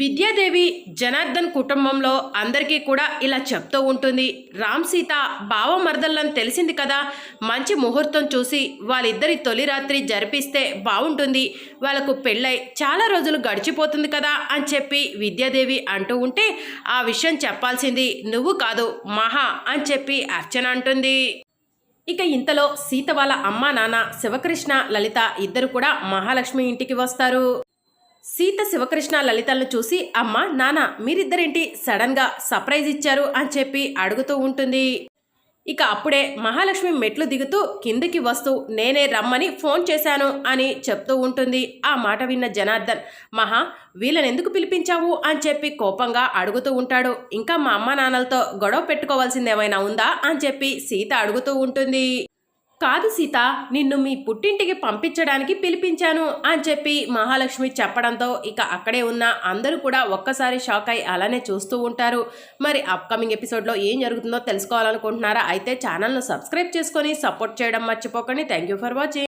విద్యాదేవి జనార్దన్ కుటుంబంలో అందరికీ కూడా ఇలా చెప్తూ ఉంటుంది. రామ్ సీత బావ తెలిసింది కదా మంచి ముహూర్తం చూసి వాళ్ళిద్దరి తొలి రాత్రి జరిపిస్తే బాగుంటుంది వాళ్ళకు పెళ్ళై చాలా రోజులు గడిచిపోతుంది కదా అని చెప్పి విద్యాదేవి అంటూ ఉంటే ఆ విషయం చెప్పాల్సింది నువ్వు కాదు మహా అని చెప్పి అర్చన అంటుంది. ఇక ఇంతలో సీత వాళ్ళ అమ్మ నాన్న శివకృష్ణ లలిత ఇద్దరు కూడా మహాలక్ష్మి ఇంటికి వస్తారు. సీత శివకృష్ణ లలితలను చూసి అమ్మ నాన్న మీరిద్దరేంటి సడన్గా సర్ప్రైజ్ ఇచ్చారు? అని చెప్పి అడుగుతూ ఉంటుంది. ఇక అప్పుడే మహాలక్ష్మి మెట్లు దిగుతూ కిందికి వస్తూ నేనే రమ్మని ఫోన్ చేశాను అని చెప్తూ ఉంటుంది. ఆ మాట విన్న జనార్దన్ మహా వీళ్ళని ఎందుకు పిలిపించావు? అని చెప్పి కోపంగా అడుగుతూ ఉంటాడు. ఇంకా మా అమ్మ నాన్నలతో గొడవ పెట్టుకోవాల్సింది ఏమైనా ఉందా? అని చెప్పి సీత అడుగుతూ ఉంటుంది. కాదు సీత నిన్ను మీ పుట్టింటికి పంపించడానికి పిలిపించాను అని చెప్పి మహాలక్ష్మి చెప్పడంతో ఇక అక్కడే ఉన్న అందరూ కూడా ఒక్కసారి షాక్ అయి అలానే చూస్తూ ఉంటారు. మరి అప్కమింగ్ ఎపిసోడ్లో ఏం జరుగుతుందో తెలుసుకోవాలనుకుంటున్నారా? అయితే ఛానల్ను సబ్స్క్రైబ్ చేసుకొని సపోర్ట్ చేయడం మర్చిపోకండి. Thank you for watching